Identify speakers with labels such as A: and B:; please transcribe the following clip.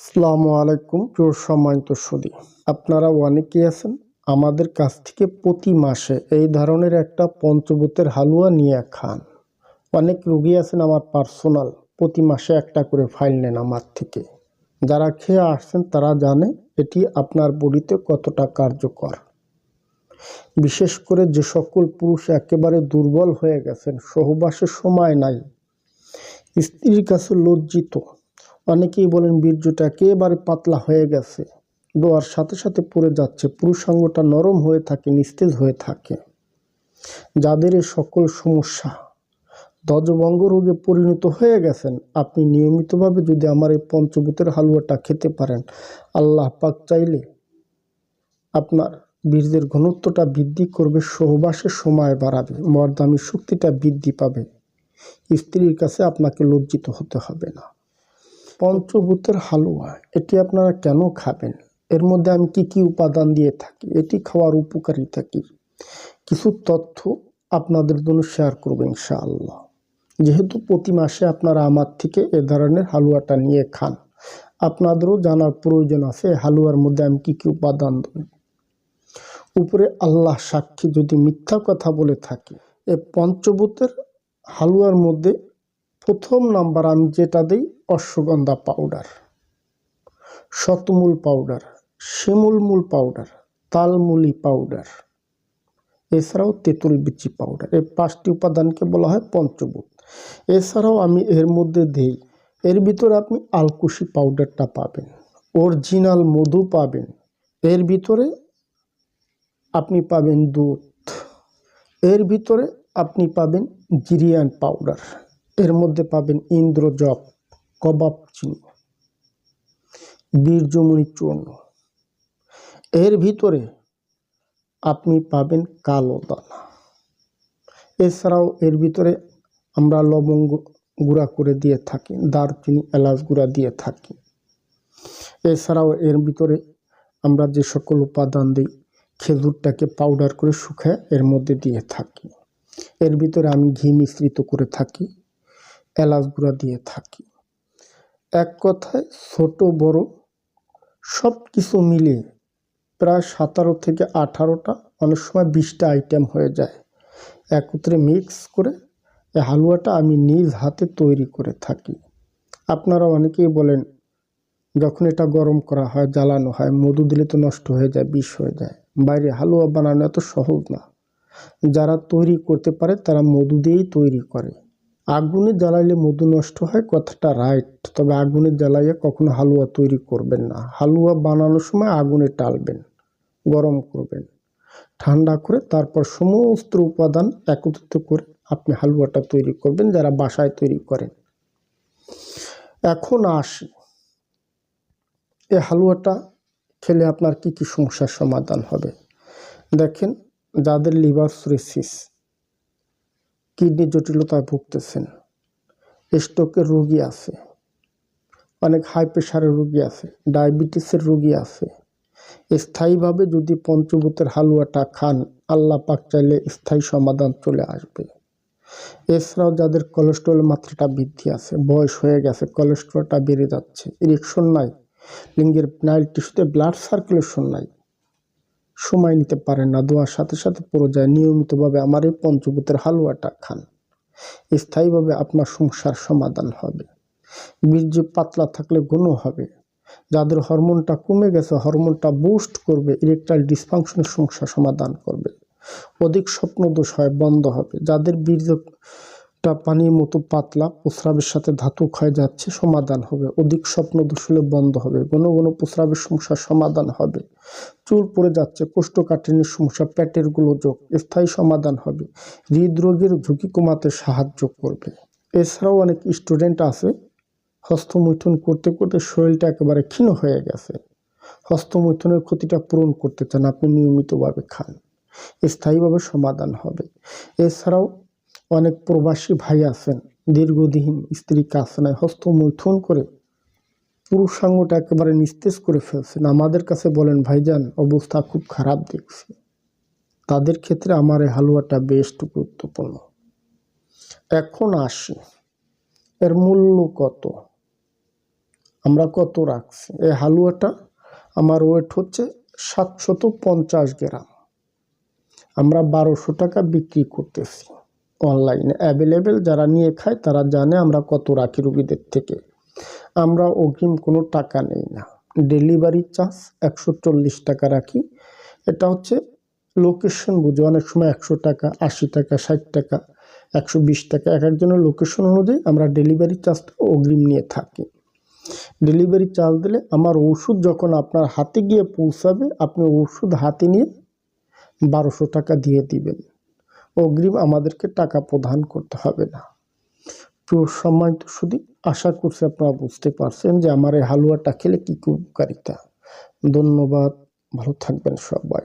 A: আসসালামু আলাইকুম, প্রিয় সম্মানিত সুদী আপনারা অনেকেই আছেন, আমাদের কাছ থেকে প্রতি মাসে এই ধরনের একটা পঞ্চভূতের হালুয়া নিয়ে খান। অনেক রুগী আছেন আমার পার্সোনাল, প্রতি মাসে একটা করে ফাইল নেন আমার থেকে। যারা খেয়ে আসছেন তারা জানে এটি আপনার বডিতে কতটা কার্যকর। বিশেষ করে যে সকল পুরুষ একেবারে দুর্বল হয়ে গেছেন সহবাসের সময় নাই, স্ত্রীর কাছে লজ্জিত অনেকেই বলেন বীর্যটা একেবারে পাতলা হয়ে গেছে। দোয়ার সাথে সাথে পড়ে যাচ্ছে, পুরুষাঙ্গটা নরম হয়ে থাকে, নিস্তেজ হয়ে থাকে। যাদের সকল সমস্যা দজভঙ্গ রোগে পরিণত হয়ে গেছেন, আপনি নিয়মিতভাবে যদি আমার এই পঞ্চভূতের হালুয়াটা খেতে পারেন, আল্লাহ পাক চাইলে আপনার বীর্যের ঘনত্বটা বৃদ্ধি করবে, সহবাসের সময় বাড়াবে মর্দামি শক্তিটা বৃদ্ধি পাবে। স্ত্রীর কাছে আপনাকে লজ্জিত হতে হবে না। পঞ্চভূতের হালুয়া, এটি আপনারা কেন খাবেন? এর মধ্যে আমি কি কি উপাদান দিয়ে থাকি? এটি খাওয়ার উপকারিতা কি? কিছু তথ্য আপনাদের জন্য শেয়ার করব ইনশাআল্লাহ। যেহেতু প্রতি মাসে আপনারা আমার থেকে এ ধরনের হালুয়াটা নিয়ে খান, আপনাদেরও জানার প্রয়োজন আছে হালুয়ার মধ্যে আমি কী কী উপাদান দেব। উপরে আল্লাহ সাক্ষী যদি মিথ্যা কথা বলে থাকি, এ পঞ্চভূতের হালুয়ার মধ্যে প্রথম নাম্বার আমি যেটা দিই অশ্বগন্ধা পাউডার শতমূল পাউডার শিমুলমূল পাউডার তালমুলি পাউডার এছাড়াও তেঁতুল বিচি পাউডার এই পাঁচটি উপাদানকে বলা হয় পঞ্চভূত। এছাড়াও আমি এর মধ্যে দিই, এর ভিতরে আপনি আলকুশি পাউডারটা পাবেন, অরিজিনাল মধু পাবেন, এর ভিতরে আপনি পাবেন দুধ, এর ভিতরে আপনি পাবেন জিরিয়ান পাউডার মধ্যে পাবেন ইন্দ্রজপ কবাব চিনি বীর্যমণি চূর্ণ। এর ভিতরে আপনি পাবেন কালো দানা। এছাড়াও এর ভিতরে আমরা লবঙ্গ গুঁড়া করে দিয়ে থাকি, দারচিনি, এলাচ গুঁড়া দিয়ে থাকি। এছাড়াও এর ভিতরে আমরা যে সকল উপাদান দিই, খেজুরটাকে পাউডার করে শুকায় এর মধ্যে দিয়ে থাকি। এর ভিতরে আমি ঘি মিশ্রিত করে থাকি। এলাচ গুঁড়া দিয়ে থাকি। এক কথায় ছোট, বড় সব কিছু মিলিয়ে প্রায় সতেরো থেকে আঠারোটা, অনেক সময় বিশটা আইটেম হয়ে যায়। একত্রে মিক্স করে এই হালুয়াটা আমি নিজ হাতে তৈরি করে থাকি। আপনারা অনেকেই বলেন, যখন এটা গরম করা হয়, জ্বালানো হয়, মধু দিলে তো নষ্ট হয়ে যায়, বিষ হয়ে যায়। বাইরে হালুয়া বানানো এত সহজ না। যারা তৈরি করতে পারে, তারা মধু দিয়েই তৈরি করে। আগুনে জ্বালাইলে মধু নষ্ট হয়, কথাটা রাইট তবে আগুনে জ্বালাইয়া কখনো হালুয়া তৈরি করবেন না। হালুয়া বানানোর সময় আগুনে টালবেন, গরম করবেন। ঠান্ডা করে তারপর সমস্ত উপাদান একত্রিত করে আপনি হালুয়াটা তৈরি করবেন, যারা বাসায় তৈরি করেন। এখন আসি। এই হালুয়াটা খেলে আপনার কি কি সমস্যার সমাধান হবে? দেখেন, যাদের লিভার সিরোসিস কিডনি জটিলতায় ভুগতেছেন। স্ট্রোকের রোগী আছে। অনেক হাই প্রেশারের রোগী আছে, ডায়াবেটিসের রোগী আছে। স্থায়ীভাবে যদি পঞ্চভূতের হালুয়াটা খান, আল্লাহ পাক চাইলে স্থায়ী সমাধান চলে আসবে। এছাড়াও যাদের কোলেস্ট্রলের মাত্রাটা বৃদ্ধি আছে, বয়স হয়ে গেছে কোলেস্ট্রলটা বেড়ে যাচ্ছে ইরেকশন নাই লিঙ্গের নাইল টিস্যুতে ব্লাড সার্কুলেশন নাই। সময় নিতে পারেন না। দোয়ার সাথে সাথে পড়ে যায়। নিয়মিতভাবে আমার এই পঞ্চভূতের হালুয়াটা খান। স্থায়ীভাবে আপনার সংসার সমাধান হবে। বীর্য পাতলা থাকলে ঘন হবে। যাদের হরমোনটা কমে গেছে, হরমোনটা বুস্ট করবে ইরেকটাইল ডিসফাংশনের সমস্যা সমাধান করবে। অধিক স্বপ্নদোষ হয়, বন্ধ হবে। যাদের বীর্যটা পানির মতো পাতলা প্রস্রাবের সাথে ধাতু ক্ষয় যাচ্ছে, সমাধান হবে। অধিক স্বপ্নদোষ হলে বন্ধ হবে। ঘন ঘন প্রস্রাবের সমস্যা সমাধান হবে। চুল পড়ে যাচ্ছে, কোষ্ঠকাঠিন্যের সমস্যা, পেটের গোলযোগ, স্থায়ী সমাধান হবে। হৃদরোগের ঝুঁকি কমাতে সাহায্য করবে। এছাড়াও অনেক স্টুডেন্ট আছে, হস্তমৈথুন করতে করতে শরীরটা একেবারে ক্ষীণ হয়ে গেছে। হস্তমৈথুনের ক্ষতিটা পূরণ করতে চান আপনি নিয়মিতভাবে খান। স্থায়ীভাবে সমাধান হবে। এছাড়াও অনেক প্রবাসী ভাই আছেন, দীর্ঘদিন স্ত্রী কাছে নাই হস্তমৈথুন করে পুরুষাঙ্গটা একেবারে নিস্তেজ করে ফেলছেন। আমাদের কাছে বলেন, ভাইজান, অবস্থা খুব খারাপ দেখছি। তাদের ক্ষেত্রে আমার এই হালুয়াটা বেশ গুরুত্বপূর্ণ। এখন আসি। এর মূল্য কত? আমরা কত রাখছি? এই হালুয়াটা আমার ওয়েট হচ্ছে সাতশত পঞ্চাশ গ্রাম। আমরা বারোশো টাকা বিক্রি করতেছি। অনলাইনে অ্যাভেলেবেল যারা নিয়ে খায়, তারা জানে আমরা কত রাখি রুগীদের থেকে। আমরা অগ্রিম কোনো টাকা নেই না। ডেলিভারি চার্জ একশো চল্লিশ টাকা রাখি। এটা হচ্ছে লোকেশন বুঝে। অনেক সময় একশো টাকা, আশি টাকা, ষাট টাকা, একশো বিশ টাকা এক একজনের লোকেশন অনুযায়ী আমরা ডেলিভারি চার্জটা অগ্রিম নিয়ে থাকি। ডেলিভারি চার্জ দিলে আমার ওষুধ যখন আপনার হাতে গিয়ে পৌঁছাবে, আপনি ওষুধ হাতে নিয়ে বারোশো টাকা দিয়ে দিবেন। অগ্রিম আমাদেরকে টাকা প্রদান করতে হবে না। প্রিয় সম্মানিত শুধু আশা করছি আপনারা বুঝতে পারছেন যে আমার এই হালুয়াটা খেলে কী কী উপকারিতা। ধন্যবাদ, ভালো থাকবেন সবাই।